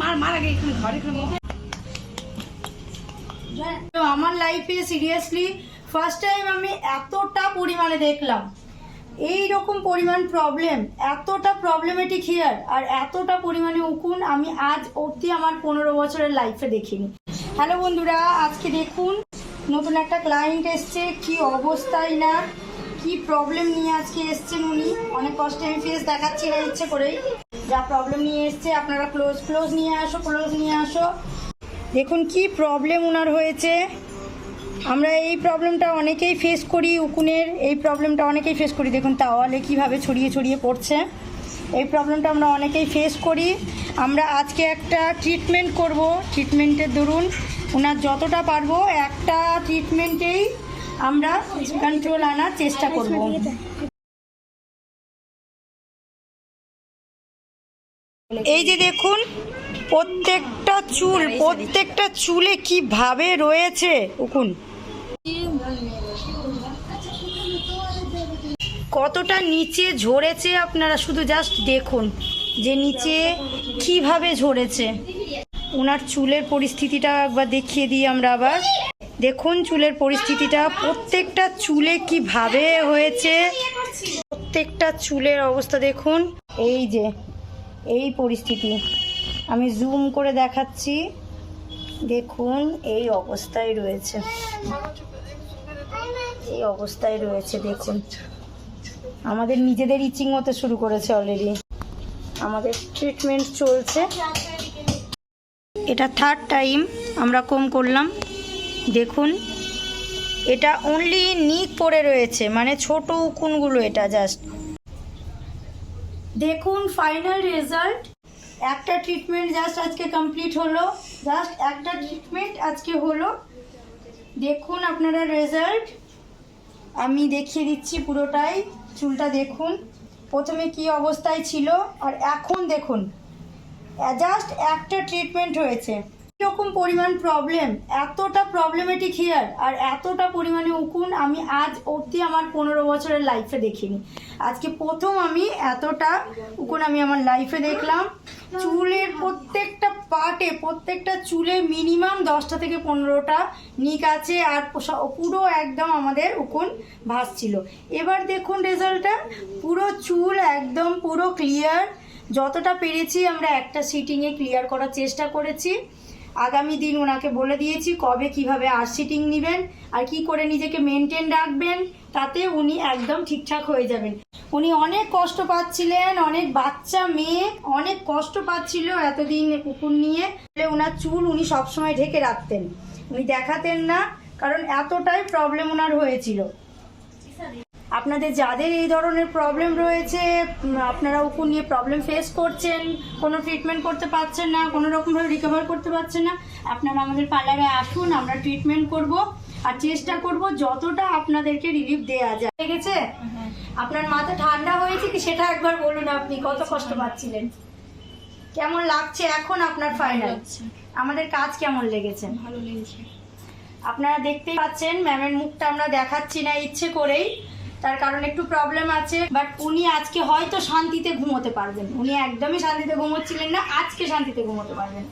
মার আমার লাইফে সিরিয়াসলি ফার্স্ট টাইম আমি এতটা পরিমাণে দেখলাম। এই রকম পরিমাণ প্রবলেম এতটা প্রবলেমেটিক হিয়ার আর এতটা পরিমাণে উকুন আমি আজ অবধি আমার পনেরো বছরের লাইফে দেখিনি। হ্যালো বন্ধুরা, আজকে দেখুন নতুন একটা ক্লায়েন্ট এসছে, কি অবস্থায় না, কি প্রবলেম নিয়ে আজকে এসছেন উনি? অনেক কষ্টে আমি ফেস দেখাচ্ছি না, ইচ্ছে করেই। যা প্রবলেম নিয়ে এসছে, আপনারা ক্লোজ ক্লোজ নিয়ে আসো ক্লোজ নিয়ে আসো। দেখুন কি প্রবলেম ওনার হয়েছে। আমরা এই প্রবলেমটা অনেকেই ফেস করি, উকুনের। এই প্রবলেমটা অনেকেই ফেস করি। দেখুন, তাওয়ালে কীভাবে ছড়িয়ে ছড়িয়ে পড়ছে। এই প্রবলেমটা আমরা অনেকেই ফেস করি। আমরা আজকে একটা ট্রিটমেন্ট করব। ট্রিটমেন্টের দরুন ওনার যতটা পারব, একটা ট্রিটমেন্টেই আমরা কন্ট্রোল আনার চেষ্টা করব। এই যে দেখুন, প্রত্যেকটা চুল, প্রত্যেকটা চুলে কীভাবে রয়েছে? উকুন। কতটা নিচে ঝরেছে আপনারা? শুধু জাস্ট দেখুন যে নিচে কীভাবে ঝরেছে। ওনার চুলের পরিস্থিতিটা একবার দেখিয়ে দিই আমরা আবার। দেখুন চুলের পরিস্থিতিটা, প্রত্যেকটা চুলে কীভাবে হয়েছে? প্রত্যেকটা চুলের অবস্থা দেখুন। এই যে এই পরিস্থিতি। আমি জুম করে দেখাচ্ছি। দেখুন, এই অবস্থায় রয়েছে। এই অবস্থায় রয়েছে, দেখুন। আমাদের নিজেদের ইচিং হতে শুরু করেছে অলরেডি আমাদের ট্রিটমেন্ট চলছে। এটা থার্ড টাইম আমরা কম করলাম। দেখুন, এটা অনলি নিক পড়ে রয়েছে। মানে ছোট উকুনগুলো এটা জাস্ট দেখুন ফাইনাল রেজাল্ট একটা ট্রিটমেন্ট জাস্ট আজকে কমপ্লিট হলো। জাস্ট একটা ট্রিটমেন্ট আজকে হলো। দেখুন আপনারা রেজাল্ট আমি দেখিয়ে দিচ্ছি পুরোটাই। চুলটা দেখুন। প্রথমে কি অবস্থায় ছিল? আর এখন দেখুন। জাস্ট একটা ট্রিটমেন্ট হয়েছে। এরকম পরিমাণ প্রবলেম এতটা প্রবলেমেটিক হিয়ার আর এতটা পরিমাণে উকুন আমি আজ অবধি আমার পনেরো বছরের লাইফে দেখিনি। আজকে প্রথম আমি এতটা উকুন আমি আমার লাইফে দেখলাম। চুলের প্রত্যেকটা পার্টে প্রত্যেকটা চুলে মিনিমাম দশটা থেকে পনেরোটা নিক আছে আর পুরো একদম আমাদের উকুন ভাসছিল। এবার দেখুন রেজাল্টটা পুরো চুল একদম পুরো ক্লিয়ার যতটা পেরেছি আমরা একটা সিটিংয়ে ক্লিয়ার করার চেষ্টা করেছি। আগামী দিন ওনাকে বলে দিয়েছি কবে কীভাবে আর সিটিং নেবেন আর কি করে নিজেকে মেনটেন রাখবেন, তাতে উনি একদম ঠিকঠাক হয়ে যাবেন। উনি অনেক কষ্ট পাচ্ছিলেন, অনেক বাচ্চা মেয়ে, অনেক কষ্ট পাচ্ছিল এতদিন কুকুর নিয়ে। ওনার চুল উনি সবসময় ঢেকে রাখতেন। উনি দেখাতেন না, কারণ এতটাই প্রবলেম ওনার হয়েছিল। আপনাদের যাদের এই ধরনের প্রবলেম রয়েছে আপনারা উকুন নিয়ে প্রবলেম ফেস করছেন কোনো ট্রিটমেন্ট করতে পারছেন না কোনো রকমভাবে রিকভার করতে পারছেন না আপনারা আমাদের পার্লারে আসুন আমরা ট্রিটমেন্ট করব আর চেষ্টা করব যতটা আপনাদেরকে রিলিফ দেওয়া যায়। ঠিক আছে আপনার মাথা ঠান্ডা হয়েছে কি সেটা একবার বলুন আপনি কত কষ্ট পাচ্ছিলেন? কেমন লাগছে এখন আপনার ফাইনাল আমাদের কাজ কেমন লেগেছে? ভালো লেগেছে। আপনারা দেখতেই পাচ্ছেন ম্যামের মুখটা আমরা দেখাচ্ছি না ইচ্ছে করেই। তার কারণে একটু প্রবলেম আছে বাট উনি আজকে হয়তো শান্তিতে ঘুমোতে পারবেন। উনি একদমই শান্তিতে ঘুমোচ্ছিলেন না, আজকে শান্তিতে ঘুমোতে পারবেন।